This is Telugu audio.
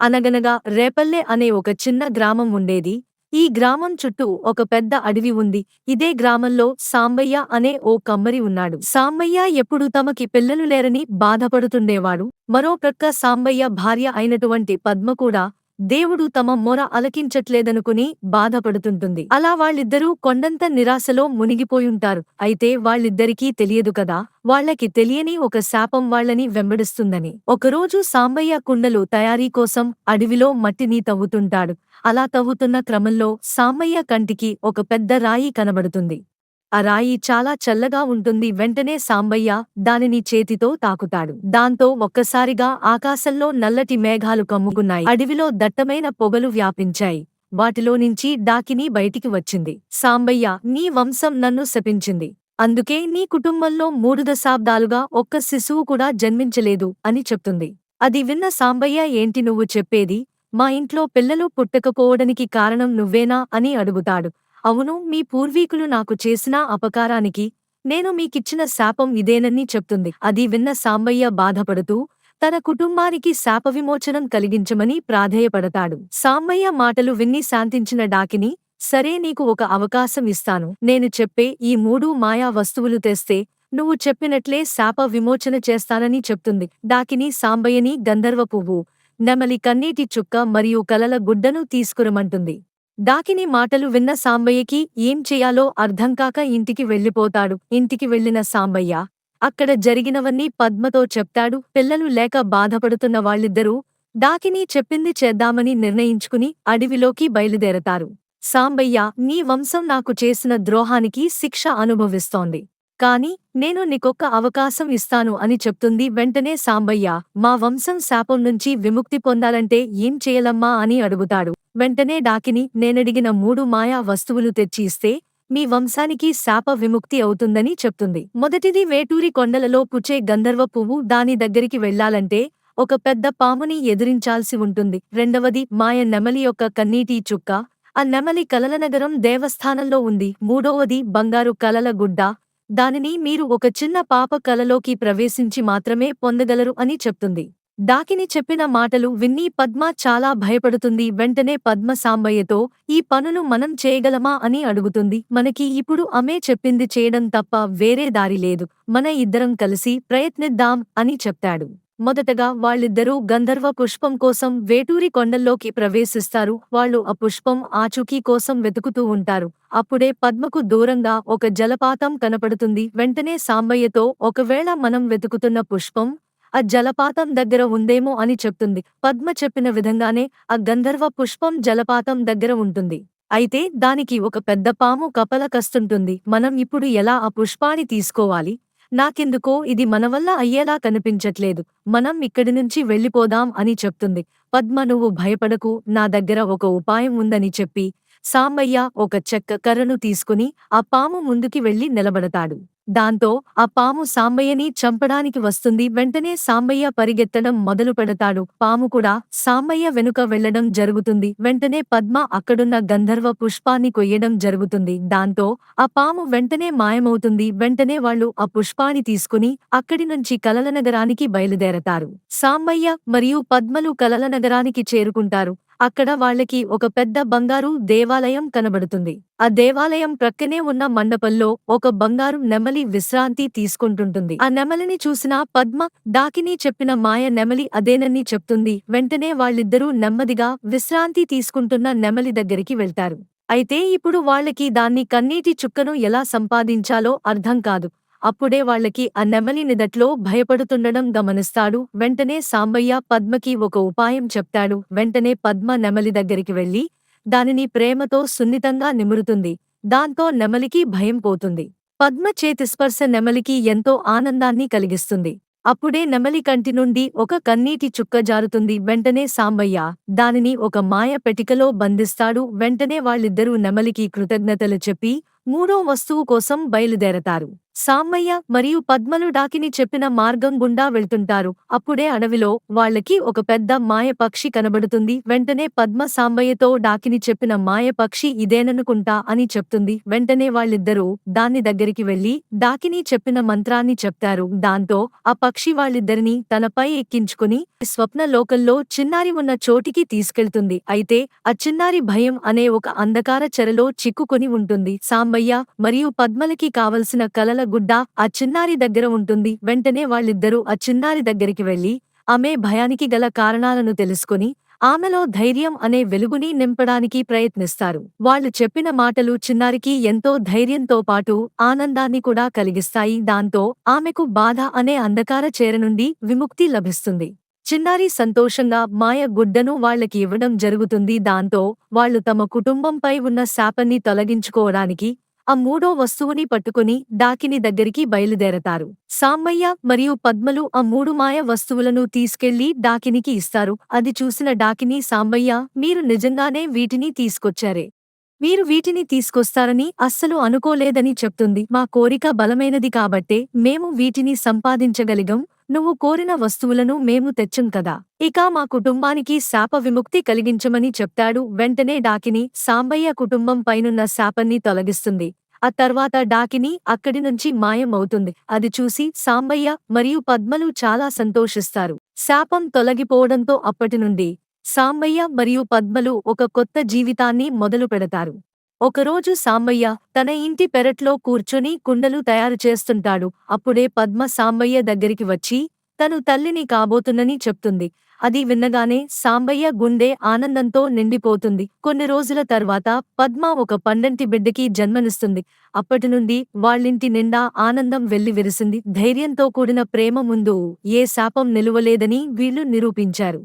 అనగనగా రేపల్లె అనే ఒక చిన్న గ్రామం ఉండేది. ఈ గ్రామం చుట్టూ ఒక పెద్ద అడవి ఉంది. ఇదే గ్రామంలో సాంబయ్య అనే ఓ కమ్మరి ఉన్నాడు. సాంబయ్య ఎప్పుడు తమకి పిల్లలు లేరని బాధపడుతుండేవాడు. మరో ప్రక్క సాంబయ్య భార్య అయినటువంటి పద్మ కూడా దేవుడు తమ మొర అలకించట్లేదనుకుని బాధపడుతుంటుంది. అలా వాళ్ళిద్దరూ కొండంత నిరాశలో మునిగిపోయుంటారు. అయితే వాళ్ళిద్దరికీ తెలియదు కదా వాళ్ళకి తెలియని ఒక శాపం వాళ్ళని వెంబడిస్తుందని. ఒకరోజు సాంబయ్య కుండలు తయారీ కోసం అడవిలో మట్టిని తవ్వుతుంటాడు. అలా తవ్వుతున్న క్రమంలో సాంబయ్య కంటికి ఒక పెద్ద రాయి కనబడుతుంది. ఆ రాయి చాలా చల్లగా ఉంటుంది. వెంటనే సాంబయ్య దానిని చేతితో తాకుతాడు. దాంతో ఒక్కసారిగా ఆకాశంలో నల్లటి మేఘాలు కమ్ముకున్నాయి. అడవిలో దట్టమైన పొగలు వ్యాపించాయి. వాటిలో నుంచి డాకిని బయటికి వచ్చింది. సాంబయ్య నీ వంశం నన్ను శపించింది. అందుకే నీ కుటుంబంలో మూడు దశాబ్దాలుగా ఒక్క శిశువు కూడా జన్మించలేదు అని చెప్తుంది. అది విన్న సాంబయ్య ఏంటి నువ్వు చెప్పేది? మా ఇంట్లో పిల్లలు పుట్టకపోవడానికి కారణం నువ్వేనా? అని అడుగుతాడు. అవును మీ పూర్వీకులు నాకు చేసిన అపకారానికి నేను మీకిచ్చిన శాపం ఇదేనని చెప్తుంది. అది విన్న సాంబయ్య బాధపడుతూ తన కుటుంబానికి శాప విమోచనం కలిగించమని ప్రాధేయపడతాడు. సాంబయ్య మాటలు విన్ని శాంతించిన డాకిని సరే నీకు ఒక అవకాశం ఇస్తాను. నేను చెప్పే ఈ మూడు మాయా వస్తువులు తెస్తే నువ్వు చెప్పినట్లే శాప విమోచన చేస్తానని చెప్తుంది. డాకిని సాంబయ్యని గంధర్వ పువ్వు నెమలి కన్నీటి చుక్క మరియు కలల గుడ్డను తీసుకురమంటుంది. డాకిని మాటలు విన్న సాంబయ్యకి ఏం చెయ్యాలో అర్థంకాక ఇంటికి వెళ్ళిపోతాడు. ఇంటికి వెళ్ళిన సాంబయ్య అక్కడ జరిగినవన్నీ పద్మతో చెప్తాడు. పిల్లలు లేక బాధపడుతున్న వాళ్ళిద్దరూ డాకిని చెప్పింది చేద్దామని నిర్ణయించుకుని అడవిలోకి బయలుదేరతారు. సాంబయ్య నీ వంశం నాకు చేసిన ద్రోహానికి శిక్ష అనుభవిస్తోంది. కాని నేను నీకొక్క అవకాశం ఇస్తాను అని చెప్తుంది వెంటనే సాంబయ్య. మా వంశం శాపం నుంచి విముక్తి పొందాలంటే ఏం చేయలమ్మా అని అడుగుతాడు. వెంటనే డాకిని నేనడిగిన మూడు మాయా వస్తువులు తెచ్చి ఇస్తే మీ వంశానికి శాప విముక్తి అవుతుందని చెప్తుంది. మొదటిది వేటూరి కొండలలో పుచ్చే గంధర్వ పువ్వు దాని దగ్గరికి వెళ్ళాలంటే ఒక పెద్ద పాముని ఎదిరించాల్సి ఉంటుంది. రెండవది మాయ నెమలి యొక్క కన్నీటి చుక్క. ఆ నెమలి కలలనగరం దేవస్థానంలో ఉంది. మూడవది బంగారు కలల గుడ్డ. దానిని మీరు ఒక చిన్న పాప కలలోకి ప్రవేశించి మాత్రమే పొందగలరు అని చెప్తుంది. డాకిని చెప్పిన మాటలు విన్ని పద్మ చాలా భయపడుతుంది. వెంటనే పద్మ సాంబయ్యతో ఈ పనులు మనం చేయగలమా? అని అడుగుతుంది. మనకి ఇప్పుడు అమే చెప్పింది చేయడం తప్ప వేరే దారి లేదు. మన ఇద్దరం కలిసి ప్రయత్నిద్దాం అని చెప్తాడు. మొదటగా వాళ్ళిద్దరూ గంధర్వ పుష్పం కోసం వేటూరి కొండల్లోకి ప్రవేశిస్తారు. వాళ్ళు ఆ పుష్పం ఆచూకీ కోసం వెతుకుతూ ఉంటారు. అప్పుడే పద్మకు దూరంగా ఒక జలపాతం కనపడుతుంది. వెంటనే సాంబయ్యతో ఒకవేళ మనం వెతుకుతున్న పుష్పం ఆ జలపాతం దగ్గర ఉందేమో అని చెప్తుంది పద్మ చెప్పిన విధంగానే ఆ గంధర్వ పుష్పం జలపాతం దగ్గర ఉంటుంది. అయితే దానికి ఒక పెద్ద పాము కపల కస్తుంటుంది. మనం ఇప్పుడు ఎలా ఆ పుష్పాన్ని తీసుకోవాలి? నాకెందుకో ఇది మన వల్ల అయ్యేలా కనిపించట్లేదు. మనం ఇక్కడి నుంచి వెళ్ళిపోదాం అని చెప్తుంది. పద్మ నువ్వు భయపడకు. నా దగ్గర ఒక ఉపాయం ఉందని చెప్పి సాంబయ్య ఒక చెక్క కర్రను తీసుకుని ఆ పాము ముందుకి వెళ్ళి నిలబడతాడు. దాంతో ఆ పాము సాంబయ్యని చంపడానికి వస్తుంది. వెంటనే సాంబయ్య పరిగెత్తడం మొదలు పెడతాడు. పాము కూడా సాంబయ్య వెనుక వెళ్ళడం జరుగుతుంది. వెంటనే పద్మ అక్కడున్న గంధర్వ పుష్పాన్ని కొయ్యడం జరుగుతుంది. దాంతో ఆ పాము వెంటనే మాయమవుతుంది. వెంటనే వాళ్ళు ఆ పుష్పాన్ని తీసుకుని అక్కడి నుంచి కలల నగరానికి బయలుదేరతారు. సాంబయ్య మరియు పద్మలు కలల నగరానికి చేరుకుంటారు. అక్కడ వాళ్ళకి ఒక పెద్ద బంగారు దేవాలయం కనబడుతుంది. ఆ దేవాలయం ప్రక్కనే ఉన్న మండపంలో ఒక బంగారు నెమలి విశ్రాంతి తీసుకుంటుంటుంది. ఆ నెమలిని చూసిన పద్మ డాకిని చెప్పిన మాయ నెమలి అదేనని చెప్తుంది. వెంటనే వాళ్ళిద్దరూ నెమ్మదిగా విశ్రాంతి తీసుకుంటున్న నెమలి దగ్గరికి వెళ్తారు. అయితే ఇప్పుడు వాళ్ళకి దాన్ని కన్నీటి చుక్కను ఎలా సంపాదించాలో అర్థం కాదు. అప్పుడే వాళ్ళకి ఆ నెమలినిదట్లో భయపడుతుండడం గమనిస్తాడు. వెంటనే సాంబయ్య పద్మకి ఒక ఉపాయం చెప్తాడు. వెంటనే పద్మ నెమలి దగ్గరికి వెళ్ళి దానిని ప్రేమతో సున్నితంగా నిమురుతుంది. దాంతో నెమలికి భయం పోతుంది. పద్మ చేతి స్పర్శ నెమలికి ఎంతో ఆనందాన్ని కలిగిస్తుంది. అప్పుడే నెమలి కంటి నుండి ఒక కన్నీటి చుక్క జారుతుంది. వెంటనే సాంబయ్య దానిని ఒక మాయ పెటికలో బంధిస్తాడు. వెంటనే వాళ్ళిద్దరూ నెమలికి కృతజ్ఞతలు చెప్పి మూడో వస్తువు కోసం బయలుదేరతారు. సామ్మయ్య మరియు పద్మలు డాకిని చెప్పిన మార్గం గుండా వెళ్తుంటారు. అప్పుడే అడవిలో వాళ్ళకి ఒక పెద్ద మాయపక్షి కనబడుతుంది. వెంటనే పద్మ సాంబయ్యతో డాకిని చెప్పిన మాయపక్షి ఇదేననుకుంటా అని చెప్తుంది. వెంటనే వాళ్ళిద్దరూ దాని దగ్గరికి వెళ్ళి డాకిని చెప్పిన మంత్రాన్ని చెప్తారు. దాంతో ఆ పక్షి వాళ్ళిద్దరిని తనపై ఎక్కించుకుని స్వప్న లోకంలో చిన్నారి ఉన్న చోటికి తీసుకెళ్తుంది. అయితే ఆ చిన్నారి భయం అనే ఒక అంధకార చెరలో చిక్కుకొని ఉంటుంది. సాంబయ్య మరియు పద్మలకి కావలసిన కలల గుడ్డ ఆ చిన్నారి దగ్గర ఉంటుంది. వెంటనే వాళ్ళిద్దరూ ఆ చిన్నారి దగ్గరికి వెళ్ళి ఆమె భయానికి గల కారణాలను తెలుసుకుని ఆమెలో ధైర్యం అనే వెలుగుని నింపడానికి ప్రయత్నిస్తారు. వాళ్ళు చెప్పిన మాటలు చిన్నారికి ఎంతో ధైర్యంతో పాటు ఆనందాన్ని కూడా కలిగిస్తాయి. దాంతో ఆమెకు బాధ అనే అంధకార చేర నుండి విముక్తి లభిస్తుంది. చిన్నారి సంతోషంగా మాయ గుడ్డను వాళ్ళకి ఇవ్వడం జరుగుతుంది. దాంతో వాళ్ళు తమ కుటుంబంపై ఉన్న శాపాన్ని తొలగించుకోవడానికి ఆ మూడో వస్తువుని పట్టుకుని డాకిని దగ్గరికి బయలుదేరతారు. సామ్మయ్య మరియు పద్మలు ఆ మూడు మాయ వస్తువులను తీసుకెళ్ళి డాకినికి ఇస్తారు. అది చూసిన డాకిని సాంబయ్య మీరు నిజంగానే వీటిని తీసుకొచ్చారే. మీరు వీటిని తీసుకొస్తారని అస్సలు అనుకోలేదని చెప్తుంది. మా కోరిక బలమైనది కాబట్టే మేము వీటిని సంపాదించగలిగం. నువ్వు కోరిన వస్తువులను మేము తెచ్చం కదా. ఇక మా కుటుంబానికి శాప విముక్తి కలిగించమని చెప్తాడు. వెంటనే డాకిని సాంబయ్య కుటుంబం పైనున్న శాపాన్ని తొలగిస్తుంది. ఆ తర్వాత డాకిని అక్కడి నుంచి మాయమవుతుంది. అది చూసి సాంబయ్య మరియు పద్మలు చాలా సంతోషిస్తారు. శాపం తొలగిపోవడంతో అప్పటి నుండి సాంబయ్య మరియు పద్మలు ఒక కొత్త జీవితాన్ని మొదలు పెడతారు. ఒకరోజు సాంబయ్య తన ఇంటి పెరట్లో కూర్చొని కుండలు తయారు చేస్తుంటాడు. అప్పుడే పద్మ సాంబయ్య దగ్గరికి వచ్చి తను తల్లిని కాబోతున్నని చెప్తుంది. అది విన్నగానే సాంబయ్య గుండె ఆనందంతో నిండిపోతుంది. కొన్ని రోజుల తర్వాత పద్మ ఒక పండంటి బిడ్డకి జన్మనిస్తుంది. అప్పటి నుండి వాళ్ళింటి నిండా ఆనందం వెళ్ళి విరిసింది. ధైర్యంతో కూడిన ప్రేమ ముందు ఏ శాపం నిలువలేదని వీళ్ళు నిరూపించారు.